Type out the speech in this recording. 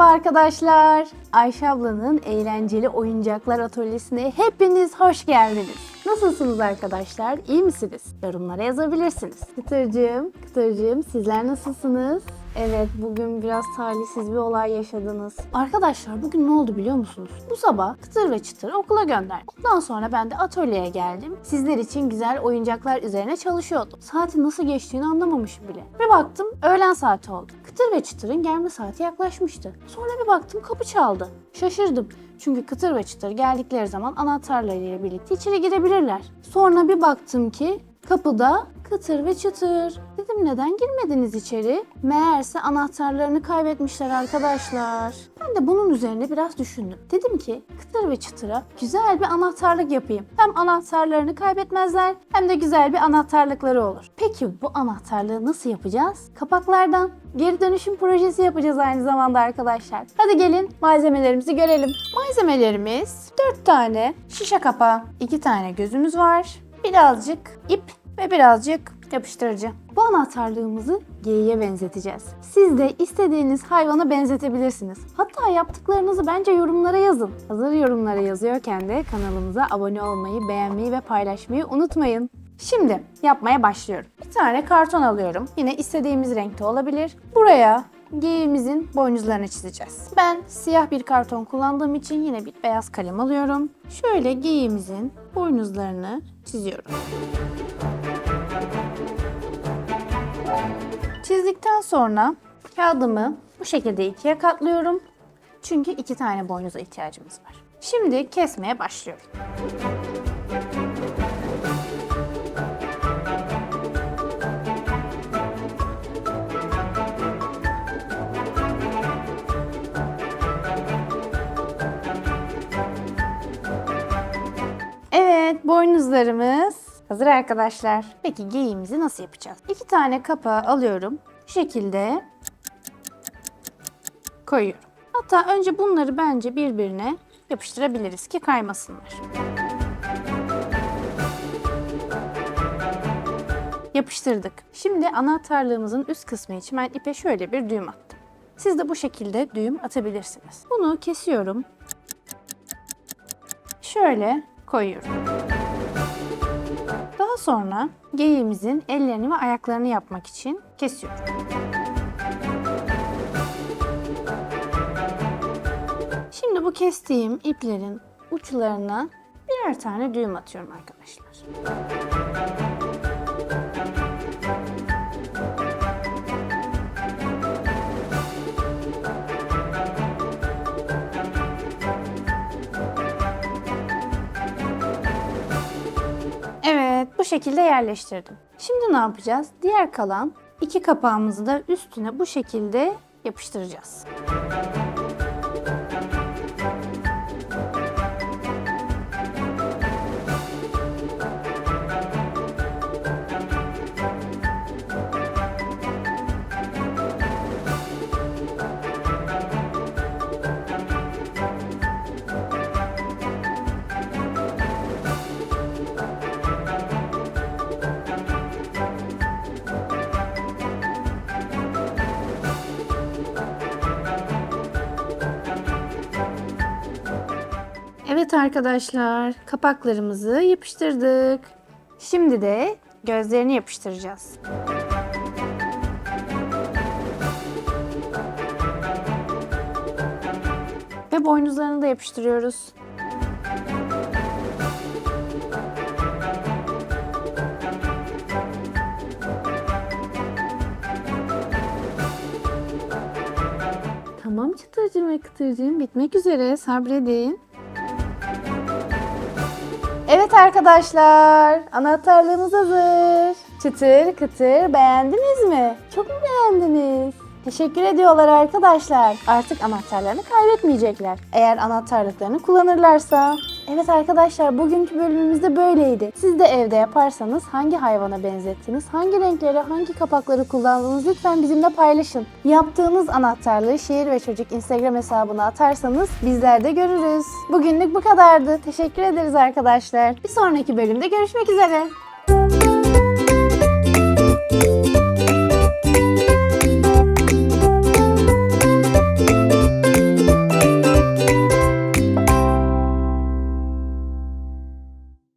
arkadaşlar. Ayşe ablanın eğlenceli oyuncaklar atölyesine hepiniz hoş geldiniz. Nasılsınız arkadaşlar? İyi misiniz? Yorumlara yazabilirsiniz. Kıtırcığım, Kıtırcığım sizler nasılsınız? Evet bugün biraz talihsiz bir olay yaşadınız. Arkadaşlar bugün ne oldu biliyor musunuz? Bu sabah Kıtır ve Çıtır okula gönderdim. Ondan sonra ben de atölyeye geldim. Sizler için güzel oyuncaklar üzerine çalışıyordum. Saatin nasıl geçtiğini anlamamışım bile. Bir baktım öğlen saati oldu. Kıtır ve Çıtır'ın gelme saati yaklaşmıştı. Sonra bir baktım kapı çaldı. Şaşırdım. Çünkü Kıtır ve Çıtır geldikleri zaman anahtarlarıyla birlikte içeri girebilirler. Sonra bir baktım ki kapıda Kıtır ve Çıtır. Dedim neden girmediniz içeri? Meğerse anahtarlarını kaybetmişler arkadaşlar. Ben de bunun üzerine biraz düşündüm. Dedim ki Kıtır ve Çıtır'a güzel bir anahtarlık yapayım. Hem anahtarlarını kaybetmezler hem de güzel bir anahtarlıkları olur. Peki bu anahtarlığı nasıl yapacağız? Kapaklardan geri dönüşüm projesi yapacağız aynı zamanda arkadaşlar. Hadi gelin malzemelerimizi görelim. Malzemelerimiz 4 tane şişe kapağı, 2 tane gözümüz var, birazcık ip ve birazcık yapıştırıcı. Bu anahtarlığımızı geyiğe benzeteceğiz. Siz de istediğiniz hayvana benzetebilirsiniz. Hatta yaptıklarınızı bence yorumlara yazın. Hazır yorumlara yazıyorken de kanalımıza abone olmayı, beğenmeyi ve paylaşmayı unutmayın. Şimdi yapmaya başlıyorum. Bir tane karton alıyorum. Yine istediğimiz renkte olabilir. Buraya geyiğimizin boynuzlarını çizeceğiz. Ben siyah bir karton kullandığım için yine bir beyaz kalem alıyorum. Şöyle geyiğimizin boynuzlarını çiziyorum. Çizdikten sonra kağıdımı bu şekilde ikiye katlıyorum. Çünkü iki tane boynuza ihtiyacımız var. Şimdi kesmeye başlıyorum. Evet, boynuzlarımız hazır arkadaşlar. Peki geyiğimizi nasıl yapacağız? İki tane kapağı alıyorum. Şekilde koyuyorum. Hatta önce bunları bence birbirine yapıştırabiliriz ki kaymasınlar. Yapıştırdık. Şimdi anahtarlığımızın üst kısmı için ben ipe şöyle bir düğüm attım. Siz de bu şekilde düğüm atabilirsiniz. Bunu kesiyorum. Şöyle koyuyorum. Sonra geyiğimizin ellerini ve ayaklarını yapmak için kesiyorum. Şimdi bu kestiğim iplerin uçlarına birer tane düğüm atıyorum arkadaşlar. Bu şekilde yerleştirdim. Şimdi ne yapacağız? Diğer kalan iki kapağımızı da üstüne bu şekilde yapıştıracağız. Evet arkadaşlar, kapaklarımızı yapıştırdık. Şimdi de gözlerini yapıştıracağız. Ve boynuzlarını da yapıştırıyoruz. Tamam çıtırcığım ve kıtırcığım bitmek üzere sabredin. Evet arkadaşlar, anahtarlığımız hazır. Çıtır kıtır beğendiniz mi? Çok mu beğendiniz? Teşekkür ediyorlar arkadaşlar. Artık anahtarlarını kaybetmeyecekler. Eğer anahtarlıklarını kullanırlarsa. Evet arkadaşlar bugünkü bölümümüzde böyleydi. Siz de evde yaparsanız hangi hayvana benzettiniz, hangi renkleri, hangi kapakları kullandınız lütfen bizimle paylaşın. Yaptığınız anahtarlığı Şehir ve Çocuk Instagram hesabına atarsanız bizler de görürüz. Bugünlük bu kadardı. Teşekkür ederiz arkadaşlar. Bir sonraki bölümde görüşmek üzere.